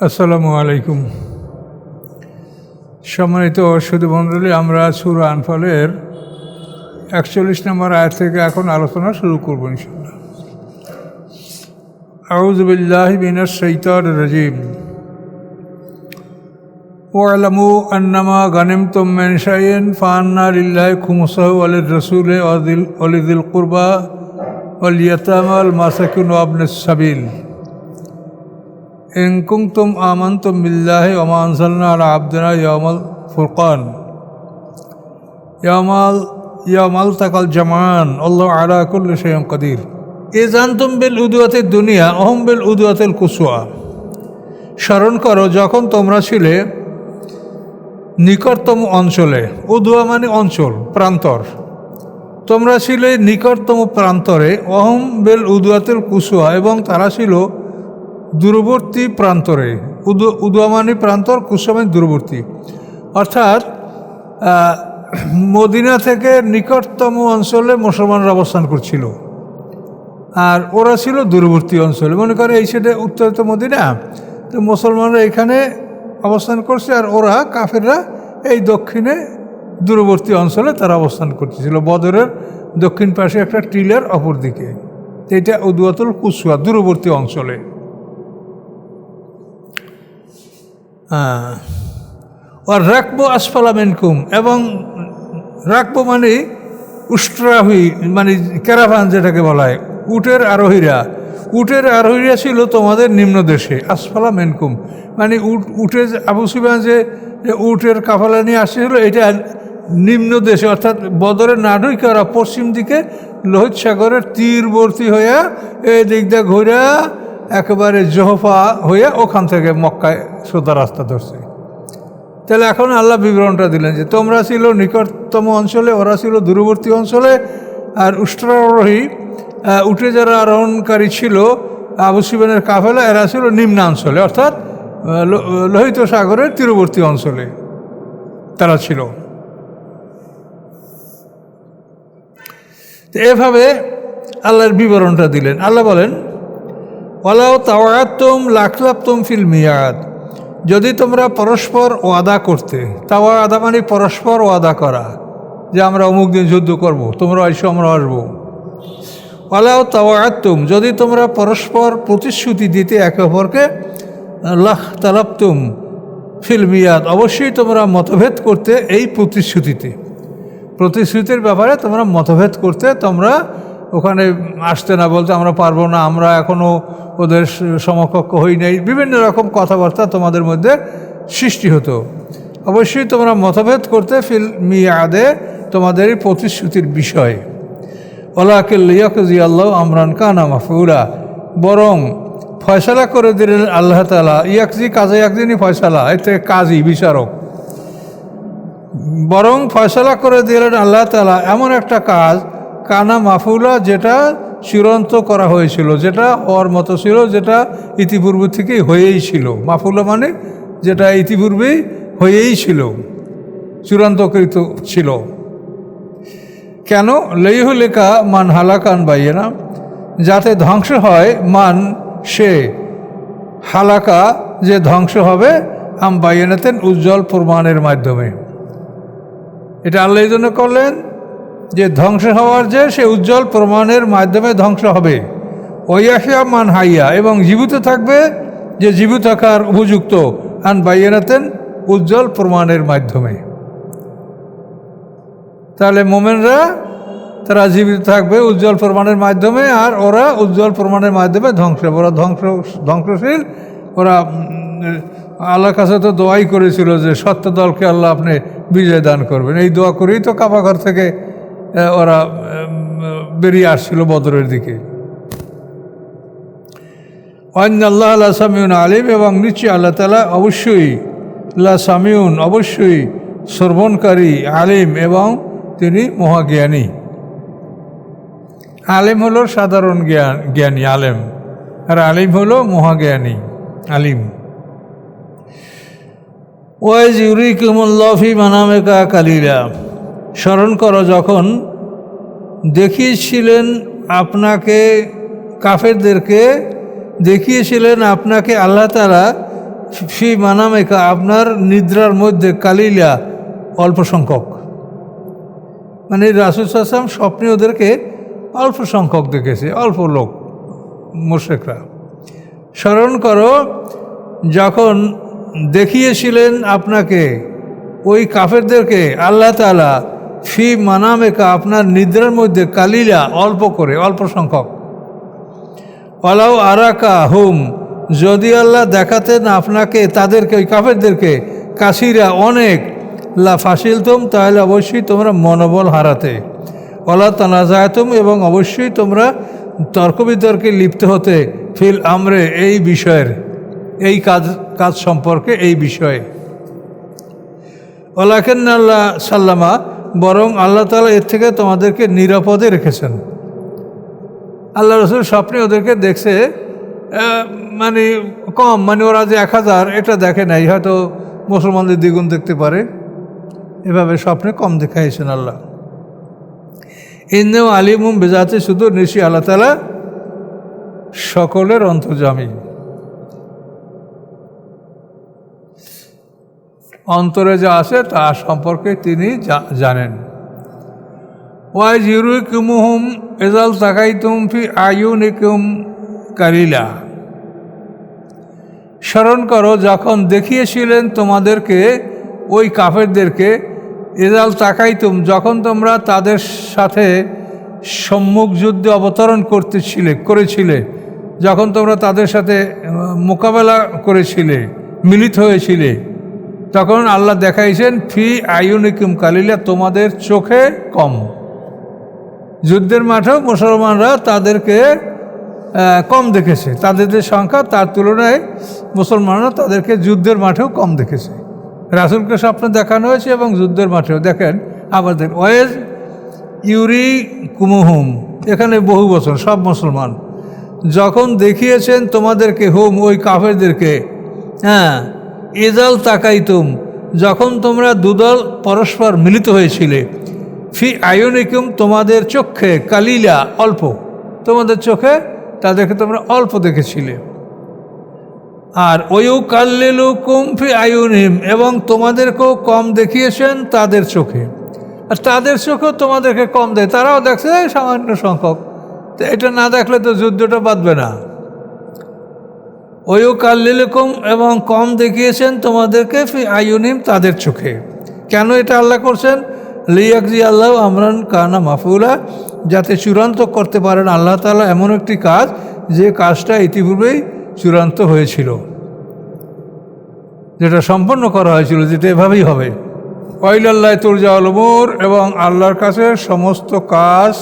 আসসালামু আলাইকুম। সম্মানিত সুধী মণ্ডলী, আমরা সুর আনফলের একচল্লিশ নম্বর আয়াত থেকে এখন আলোচনা শুরু করব ইনশাল্লাহ আউজবিল্লাহ বিনাস সৈতর রাজিম। ওয়ালামু আন্নামা গানিম তুম মেনশাইন ফান্না লিল্লাহ খুমসাহ আলির রসুল অলিদিল কুরবা অলিয়তাম আল মাসাকুন আবনে সাবিল। এংকুংতুম আমন্তম বিল্লাহি ওমানসাল্লার আব্দনা ইয়ামাল ফুরকান ইয়ামাল ইয়ামাল তাকাল জামান আল্লাহ আলাকুল সৈম কদির এ জানতুম বিল উদুয়াতের দুনিয়া অহম বিল উদুয়াতেল কুসুয়া স্মরণ করো, যখন তোমরা ছিলে নিকটতম অঞ্চলে, উদুয়া মানে অঞ্চল, প্রান্তর। তোমরা ছিলে নিকটতম প্রান্তরে অহম বেল উদুয়াতের কুসুয়া, এবং তারা ছিল দূরবর্তী প্রান্তরে, উদু, উদুয়ামানি প্রান্তর কুসুমানি দূরবর্তী। অর্থাৎ মদিনা থেকে নিকটতম অঞ্চলে মুসলমানরা অবস্থান করছিল। আর ওরা ছিল দূরবর্তী অঞ্চলে। মনে করে এই সাইডে উত্তরে তো মদিনা, তো মুসলমানরা এখানে অবস্থান করছে আর ওরা, কাফেররা, এই দক্ষিণে দূরবর্তী অঞ্চলে তারা অবস্থান করতেছিল। বদরের দক্ষিণ পাশে একটা টিলের অপর দিকে এটা উদুয়াতুল কুসুয়া, দূরবর্তী অঞ্চলে। আর রাখব আসফালা মেনকুম, এবং রাখব মানে উষ্ট্রাহী মানে ক্যারাভান যেটাকে বলা হয়, উটের আরোহীরা। উটের আরোহীরা ছিল তোমাদের নিম্ন দেশে, আসফালা মেনকুম। মানে উট যে- আবু সুবান যে উটের কাফালা নিয়ে আসছিল, এটা নিম্ন দেশে, অর্থাৎ বদরের নাডুই করা পশ্চিম দিকে লোহিত সাগরের তীরবর্তী হইয়া এই দিক দিয়ে ঘুরে একেবারে জহফা হইয়া ওখান থেকে মক্কায় সোদা রাস্তা ধরছে। তাহলে এখন আল্লাহ বিবরণটা দিলেন যে, তোমরা ছিল নিকটতম অঞ্চলে, ওরা ছিল দূরবর্তী অঞ্চলে, আর উষ্ট্রারোহী উঠে যারা আরোহণকারী ছিল, আবু সিবেনের কাফেলা, এরা ছিল নিম্নাঞ্চলে অর্থাৎ লোহিত সাগরের তীরবর্তী অঞ্চলে তারা ছিল। এভাবে আল্লাহর বিবরণটা দিলেন। আল্লাহ বলেন ওলাও তাওয়াতুম লাখলাপ্তুম ফিল মিয়াদ। যদি তোমরা পরস্পর ওয়াদা করতে তাওয়া আদা মানে পরস্পর ওয়াদা করা, যে আমরা অমুক দিন যুদ্ধ করব, তোমরা এসো, আমরা আসব। ওলাও তাওয়াতুম যদি তোমরা পরস্পর প্রতিশ্রুতি দিতে একে অপরকে, লাখ তালাপ্তুম ফিল মিয়াদ, অবশ্যই তোমরা মতভেদ করতে এই প্রতিশ্রুতিতে। প্রতিশ্রুতির ব্যাপারে তোমরা মতভেদ করতে তোমরা ওখানে আসতে না বলতে আমরা পারব না, আমরা এখনও ওদের সমকক্ষ হই নাই। বিভিন্ন রকম কথাবার্তা তোমাদের মধ্যে সৃষ্টি হতো। অবশ্যই তোমরা মতভেদ করতে ফিল মিয়াদে তোমাদের প্রতিশ্রুতির বিষয়ে। ওলাকিল্লিয়াকজি আল্লাহ আমরান কানা মাফুরা বরং ফয়সালা করে দিলেন আল্লাহ তালা ইয়াকজি কাজে একদিনই ফয়সালা এতে কাজী বিচারক। বরং ফয়সলা করে দিলেন আল্লাহ তালা এমন একটা কাজ কানা মাফুলা যেটা চূড়ান্ত করা হয়েছিল, যেটা হওয়ার মতো ছিল, যেটা ইতিপূর্বে থেকেই হয়েই ছিল। মাফুলা মানে যেটা ইতিপূর্বেই হয়েই ছিল, চূড়ান্তকৃত ছিল। কেন? লেইহুলেকা মান হালাকান বাইয়ে না যাতে ধ্বংস হয় মান সে। হালাকা যে ধ্বংস হবে, আম বাইয়ানাতেন উজ্জ্বল প্রমাণের মাধ্যমে। এটা আল্লাহ জন্য করলেন যে ধ্বংস হওয়ার যে সে উজ্জ্বল প্রমাণের মাধ্যমে ধ্বংস হবে। ওয়াহিয়া মান হাইয়া এবং জীবিত থাকবে যে জীবিত থাকার উপযুক্ত। আন বাইয়ানাতেন উজ্জ্বল প্রমাণের মাধ্যমে। তাহলে মোমেনরা তারা জীবিত থাকবে উজ্জ্বল প্রমাণের মাধ্যমে আর ওরা উজ্জ্বল প্রমাণের মাধ্যমে ধ্বংস। ওরা ধ্বংস ধ্বংসশীল। ওরা উম, আল্লাহর কাছে তো দোয়াই করেছিল যে সত্য দলকে আল্লাহ আপনি বিজয় দান করবেন। এই দোয়া করেই তো কাবাঘর থেকে ওরা বেরিয়ে আসছিল বদরের দিকে। অন্য আল্লাহ আল্লাহ সামিউন আলিম এবং নিশ্চয়ই আল্লাহ তালা অবশ্যই আল্লাহ সামিউন, অবশ্যই শ্রবণকারী, আলিম এবং তিনি মহাজ্ঞানী। আলিম হলো সাধারণ জ্ঞান, জ্ঞানী, আলেম। আর আলিম হলো মহাজ্ঞানী, আলিম। ওয়াইজ ইউরিকুমুল্লফি মানামেকা কালিলা। স্মরণ করো, যখন দেখিয়েছিলেন আপনাকে কাফেরদেরকে, দেখিয়েছিলেন আপনাকে আল্লাহ তালা ফি মানামেকা আপনার নিদ্রার মধ্যে কালিলা অল্প সংখ্যক। মানে রাসুল আসলাম স্বপ্নে ওদেরকে অল্প সংখ্যক দেখেছে, অল্প লোক মোশেকরা স্মরণ করো, যখন দেখিয়েছিলেন আপনাকে ওই কাফেরদেরকে, আল্লাহ তালা ফি মানামেকা আপনার নিদ্রার মধ্যে কালিলা অল্প করে, অল্প সংখ্যক। অলাউ আরাকা হুম, যদি আল্লাহ দেখাতেন আপনাকে, তাদেরকে, ওই কাফেরদেরকে, কাশিরা অনেক, লা ফাসিলতুম তাহলে অবশ্যই তোমরা মনোবল হারাতে। অলা তানাজায়তুম এবং অবশ্যই তোমরা তর্ক বিতর্কে লিপ্ত হতে ফিল আমরে, এই বিষয়ের, এই কাজ কাজ সম্পর্কে এই বিষয়ে। ওলাকেন সাল্লামা বরং আল্লাহ তালা এর থেকে তোমাদেরকে নিরাপদে রেখেছেন। আল্লাহ রসুল স্বপ্নে ওদেরকে দেখছে মানে কম মানে ওরা যে এক হাজার, এটা দেখে নাই, হয়তো মুসলমানদের দ্বিগুণ দেখতে পারে। এভাবে স্বপ্নে কম দেখাইছেন আল্লাহ। ইন্দেও আলিমুম বেজাতে শুধু নিশি, আল্লাহ তালা সকলের অন্তর্জামী। অন্তরে যা আছে তা সম্পর্কে তিনি জানেন। ওয়াই জিরুকুমুহুম এজাল তাকাইতুম ফি আয়ুনিকুম কালিলা। স্মরণ করো, যখন দেখিয়েছিলেন তোমাদেরকে, ওই কাফেরদেরকে, এজাল তাকাইতুম, যখন তোমরা তাদের সাথে সম্মুখ যুদ্ধে অবতরণ করতেছিলে, করেছিলে, যখন তোমরা তাদের সাথে মোকাবেলা করেছিলে, মিলিত হয়েছিলে তখন আল্লাহ দেখাইছেন, ফি আয়ুনিকুম কালিলা, তোমাদের চোখে কম। যুদ্ধের মাঠেও মুসলমানরা তাদেরকে কম দেখেছে। তাদের যে সংখ্যা, তার তুলনায় মুসলমানরা তাদেরকে যুদ্ধের মাঠেও কম দেখেছে। রাসুলকে স্বপ্ন দেখানো হয়েছে এবং যুদ্ধের মাঠেও। দেখেন আবার দেখ ওয়েজ ইউরি কুমুহুম এখানে বহু বছর, সব মুসলমান। যখন দেখিয়েছেন তোমাদেরকে, হুম, ওই কাফেরদেরকে হ্যাঁ ইজাল তাকাইতুম, যখন তোমরা দুদল পরস্পর মিলিত হয়েছিলে। ফি আয়নিকুম তোমাদের চোখে কালিলা অল্প। তোমাদের চোখে, তাদেরকে তোমরা অল্প দেখেছিলে। আর ওয়ু কাল্লিলু কুমফি আয়ুনিম এবং তোমাদেরকেও কম দেখিয়েছেন তাদের চোখে। আর তাদের চোখেও তোমাদেরকে কম দেয়, তারাও দেখছে সামান্য সংখ্যক। তো এটা না দেখলে তো যুদ্ধটা বাঁধবে না। ওয়ু এবং কম দেখিয়েছেন তোমাদেরকে ফি আয়ুনিম তাদের চোখে। কেন এটা আল্লাহ করছেন? লিয়াকজি আল্লাহ আমরান কানা মাফুলা, যাতে চূড়ান্ত করতে পারেন আল্লাহ তাআলা এমন একটি কাজ, যে কাজটা ইতিপূর্বেই চূড়ান্ত হয়েছিল। যেটা সম্পন্ন করা হয়েছিল, যেটা এভাবেই হবে। ওয়াইলাল্লাহ তুরজাউল উমুর, এবং আল্লাহর কাছে সমস্ত কাজ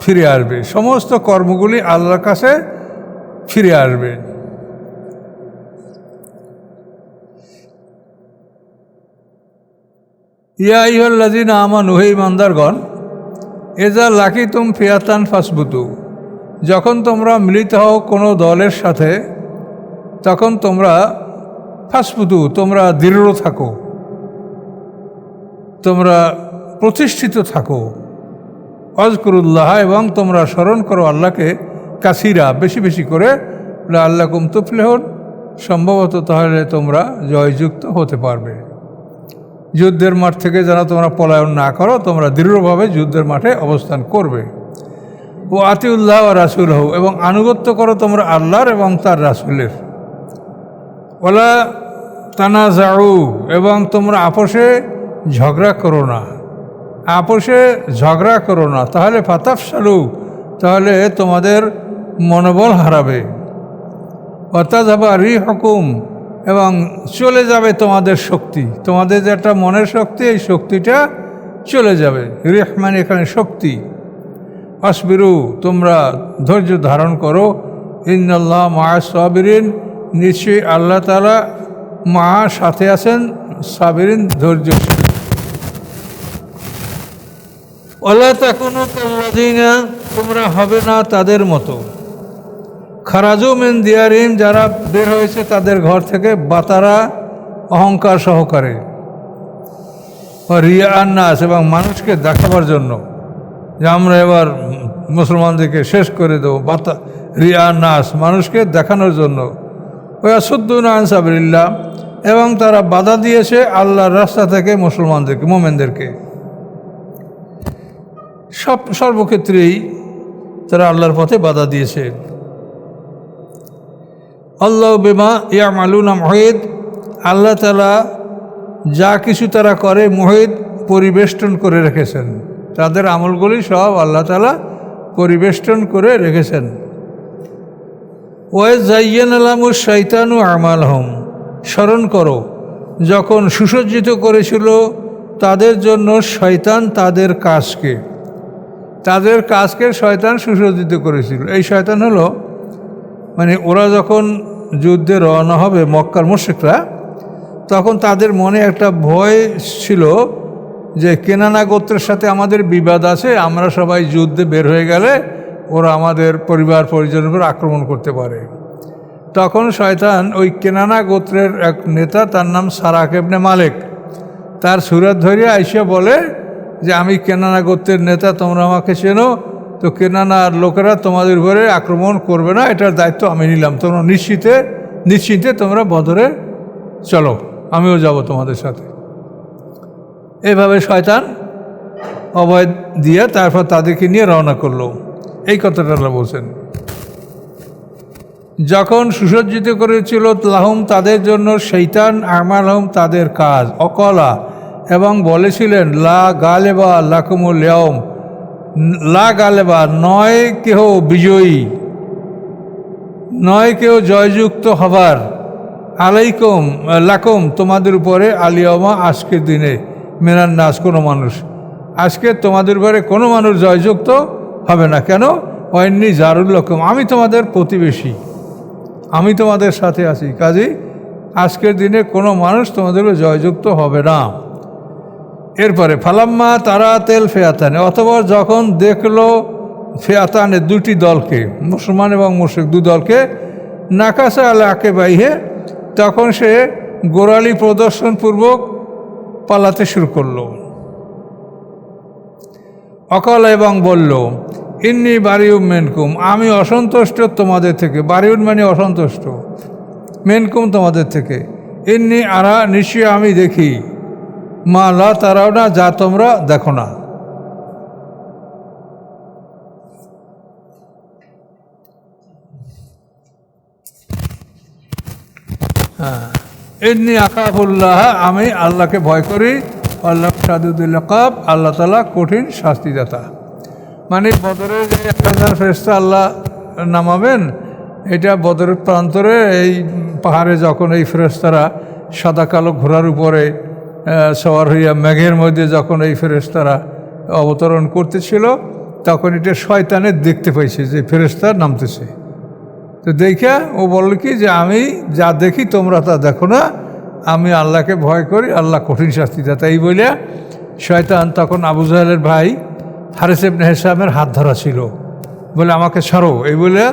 ফিরে আসবে। সমস্ত কর্মগুলি আল্লাহর কাছে ফিরে আসবে। ইয়া ইহল্লাদিন আমা নুহে ইমানদারগণ, এজা লাকি তুম ফিয়াতান ফাসবুতু। যখন তোমরা মিলিত হও কোনো দলের সাথে, তখন তোমরা ফাসবুতু, তোমরা দৃঢ় থাকো, তোমরা প্রতিষ্ঠিত থাকো। অজকরুল্লাহ, এবং তোমরা স্মরণ করো আল্লাহকে কাসিরা, বেশি বেশি করে। আল্লাহ কুম তুফলেহন, সম্ভবত তাহলে তোমরা জয়যুক্ত হতে পারবে। যুদ্ধের মাঠ থেকে যেন তোমরা পলায়ন না করো, তোমরা দৃঢ়ভাবে যুদ্ধের মাঠে অবস্থান করবে। ও আতিউল্লাহ ও রাসুল হও এবং আনুগত্য করো তোমরা আল্লাহর এবং তার রাসুলের। ওলা তানা যাও এবং তোমরা আপোষে ঝগড়া করো না। আপোষে ঝগড়া করো না। তাহলে ফাতাফ সালু তাহলে তোমাদের মনোবল হারাবে। অর্থাৎ হবে রি হকুম এবং চলে যাবে তোমাদের শক্তি। তোমাদের যে একটা মনের শক্তি, এই শক্তিটা চলে যাবে। রিহ মানে এখানে শক্তি। আসবিরু, তোমরা ধৈর্য ধারণ করো। ইন্নাল্লাহ মা সাবিরিন নিশ্চয়ই আল্লাহ তালা মা সাথে আছেন। সাবিরিন ধৈর্য ওলা তখনও তোমরা তোমরা হবে না তাদের মতো। খারাজু মেন দিয়ারিম যারা বের হয়েছে তাদের ঘর থেকে বাতারা অহংকার সহকারে। রিয়া আন্নাস এবং মানুষকে দেখাবার জন্য। যে আমরা এবার মুসলমানদেরকে শেষ করে দেবো বাতা, রিয়া নাস মানুষকে দেখানোর জন্য। ওই আসুদ্দিন আনসাবিল্লা এবং তারা বাধা দিয়েছে আল্লাহর রাস্তা থেকে মুসলমানদেরকে, মোমেনদেরকে। সব, সর্বক্ষেত্রেই তারা আল্লাহর পথে বাধা দিয়েছে। আল্লাহ বেমা ইয়া মালুনা মহিদ আল্লাহ তালা যা কিছু তারা করে মহিদ পরিবেষ্টন করে রেখেছেন। তাদের আমলগুলি সব আল্লাহ তালা পরিবেষ্টন করে রেখেছেন। ওয়ে জাইয়ান আলামুর শৈতানু আমাল হোম স্মরণ করো, যখন সুসজ্জিত করেছিল তাদের জন্য শয়তান তাদের কাজকে তাদের কাজকে শয়তান সুসজ্জিত করেছিল। এই শয়তান হলো মানে ওরা যখন যুদ্ধে রওনা হবে মক্কার মুশ্রিকরা, তখন তাদের মনে একটা ভয় ছিল যে কেনানা গোত্রের সাথে আমাদের বিবাদ আছে, আমরা সবাই যুদ্ধে বের হয়ে গেলে ওরা আমাদের পরিবার পরিজনের উপর আক্রমণ করতে পারে। তখন শয়তান ওই কেনানা গোত্রের এক নেতা, তার নাম সারাক এবনে মালেক, তার সুরাত ধরে আইসা বলে যে, আমি কেনানা গোত্রের নেতা, তোমরা আমাকে চেনো তো কেনানার লোকেরা তোমাদের উপরে আক্রমণ করবে না, এটার দায়িত্ব আমি নিলাম। তোমরা নিশ্চিতে, নিশ্চিন্তে তোমরা বদরে চলো, আমিও যাব তোমাদের সাথে। এভাবে শয়তান অভয় দিয়ে তারপর তাদেরকে নিয়ে রওনা করল। এই কথাটা বলছেন। যখন সুসজ্জিত করেছিল, লাহম তাদের জন্য, শৈতান, আমাল হম তাদের কাজ, অকলা, এবং বলেছিলেন, লা গালেবা লাকুমুল ইয়ম লা গালেবা নয় কেহ বিজয়ী, নয় কেউ জয়যুক্ত হবার। আলাইকম, লাকম, তোমাদের উপরে আলিয়মা আজকের দিনে মেনার নাচ কোনো মানুষ। আজকে তোমাদের উপরে কোনো মানুষ জয়যুক্ত হবে না। কেন? অন্যি জারুল লকম, আমি তোমাদের প্রতিবেশী। আমি তোমাদের সাথে আছি। কাজী, আজকের দিনে কোনো মানুষ তোমাদের জয়যুক্ত হবে না। এরপরে, ফালাম্মা তারা তেল ফেয়াতানে, অথবা যখন দেখল ফেয়াতানে দুটি দলকে, মুসলমান এবং মুশ্রিক দু দলকে নাকাশা আলে আকে বাইহে তখন সে গোড়ালি প্রদর্শনপূর্বক পালাতে শুরু করল। অকল এবং বলল, ইন্নি বারিউম মেনকুম, আমি অসন্তুষ্ট তোমাদের থেকে, বারিউন মানে অসন্তুষ্ট, মেনকুম তোমাদের থেকে। ইন্নি আরা নিশ্চয় আমি দেখি। মা লা তারাও না, যা তোমরা দেখো না। হ্যাঁ। এমনি আকাফুল্লাহ আমি আল্লাহকে ভয় করি। আল্লাহ সাদুদুল্লাহ কাব আল্লাহ তালা কঠিন শাস্তিদাতা। মানে বদরের যে এক হাজার ফেরস্তা আল্লাহ নামাবেন, এটা বদরের প্রান্তরে এই পাহাড়ে যখন এই ফেরেস্তারা সাদা কালো ঘোড়ার উপরে সওয়ার হইয়া মেঘের মধ্যে যখন এই ফেরেস্তারা অবতরণ করতেছিল, তখন এটা শয়তানের দেখতে পাইছে যে ফেরেস্তা নামতেছে। তো দেখে ও বলল কি যে, আমি যা দেখি তোমরা তা দেখো না। আমি আল্লাহকে ভয় করি, আল্লাহ কঠিন শাস্তি দেয়। তাই বলে শয়তান তখন আবু জাহেলের ভাই হারেস ইবনে হেসামের হাত ধরা ছিল। বলে, আমাকে ছাড়ো। এই বলে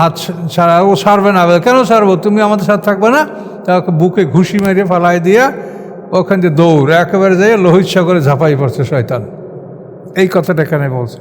হাত ছাড়া ও ছাড়বে না। কেন ছাড়বো? তুমি আমাদের সাথে থাকবে না? তাকে বুকে ঘুষি মেরে ফালাই দিয়া ওখান দিয়ে দৌড় একেবারে যাই লোহিত সাগরে ঝাঁপাই পড়ছে শয়তান। এই কথাটা এখানে বলছে।